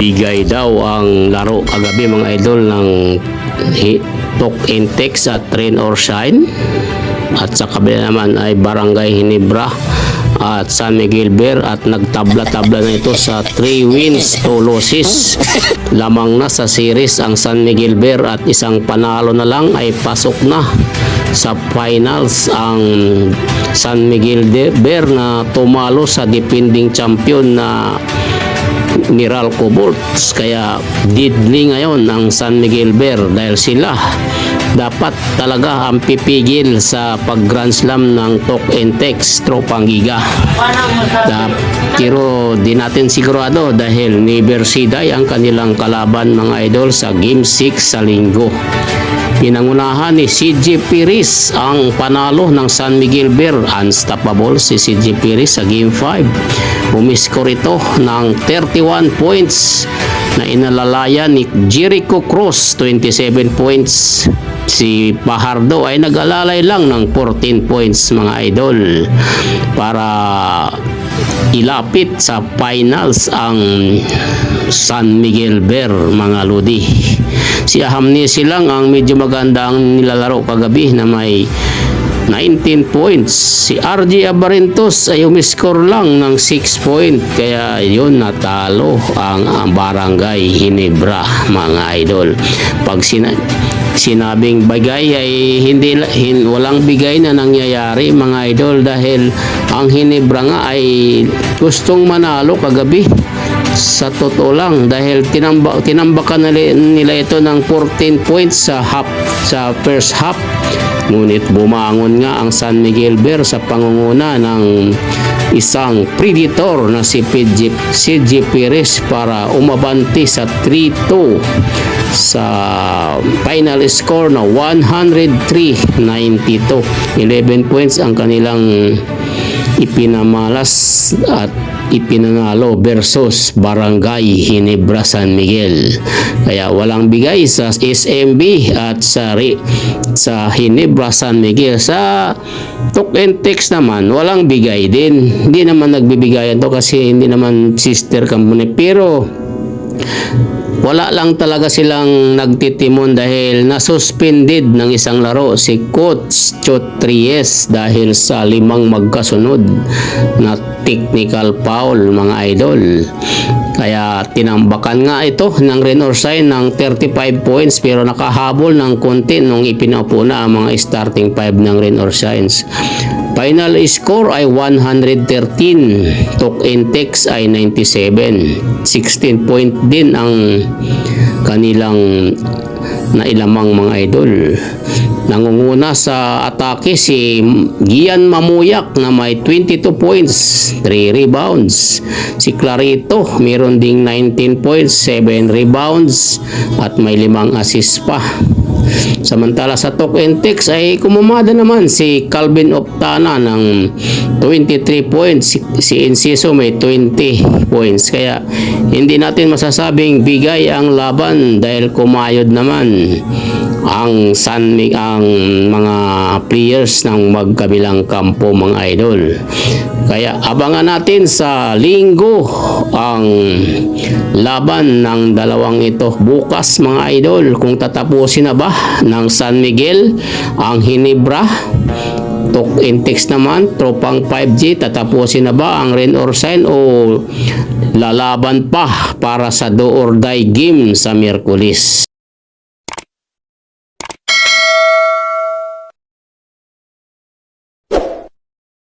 bigay daw ang laro kagabi mga idol ng talk and text sa train or shine. At sa kabila naman ay barangay Hinebra at San Miguel Bear. At nagtabla-tabla na ito sa 3 wins 2 losses. Lamang na sa series ang San Miguel Bear at isang panalo na lang ay pasok na sa finals ang San Miguel Bear na tumalo sa defending champion na Miralco Bolts kaya didli ngayon ang San Miguel Bear dahil sila dapat talaga ang pipigil sa pag Grand Slam ng Talk and Text Tropang Giga. Da, pero di natin sigurado dahil Universidad ang kanilang kalaban mga idol sa Game 6 sa linggo. Pinangunahan ni CJ Piris ang panalo ng San Miguel Bear. Unstoppable si CJ Piris sa Game 5. Umiskor ito ng 31 points na inalalaya ni Jericho Cruz 27 points. Si Pahardo ay nag-alalay lang ng 14 points mga idol para ilapit sa finals ang San Miguel Bear mga lodi. Si Ahamni silang ang medyo maganda ang nilalaro kagabi na may 19 points. Si RG Abarentos ay umiskor lang ng 6 point. Kaya yun natalo ang, ang barangay Hinebra mga idol. Pag sina sinabing bigay ay hindi hin, walang bigay na nangyayari mga idol dahil ang Hinebra nga ay gustong manalo kagabi sa totoo lang dahil tinamba, tinambakan nila ito ng 14 points sa half sa first half ngunit bumangon nga ang San Miguel Bear sa pangunguna ng isang predator na si PG, CG Perez para umabanti sa 3-2 sa final score na 103-92 11 points ang kanilang ipinamalas at ipinanalo versus Barangay Hinebra San Miguel. Kaya walang bigay sa SMB at sa sa Hinebra San Miguel. Sa Talk and Text naman, walang bigay din. Hindi naman nagbibigayan to kasi hindi naman sister company. Pero wala lang talaga silang nagtitimon dahil nasuspended ng isang laro si Coach Chotries dahil sa limang magkasunod na technical foul mga idol. Kaya tinambakan nga ito ng Renorsign ng 35 points pero nakahabol ng konti nung ipinaupo na ang mga starting five ng Renorsigns. Final score ay 113. Talk and text ay 97. 16 point din ang kanilang nailamang mga idol. Nangunguna sa atake si Gian Mamuyak na may 22 points, 3 rebounds. Si Clarito mayroon ding 19 points, 7 rebounds at may limang assist pa. Samantala sa Talk and Text ay kumumada naman si Calvin Optana ng 23 points. Si, Enciso may 20 points. Kaya hindi natin masasabing bigay ang laban dahil kumayod naman ang San ang mga players ng magkabilang kampo mga idol. Kaya abangan natin sa linggo ang laban ng dalawang ito bukas mga idol kung tatapusin na ba ng San Miguel ang Hinebra Talk in text naman, tropang 5G, tatapusin na ba ang rain or sign o lalaban pa para sa do or die game sa Miyerkules?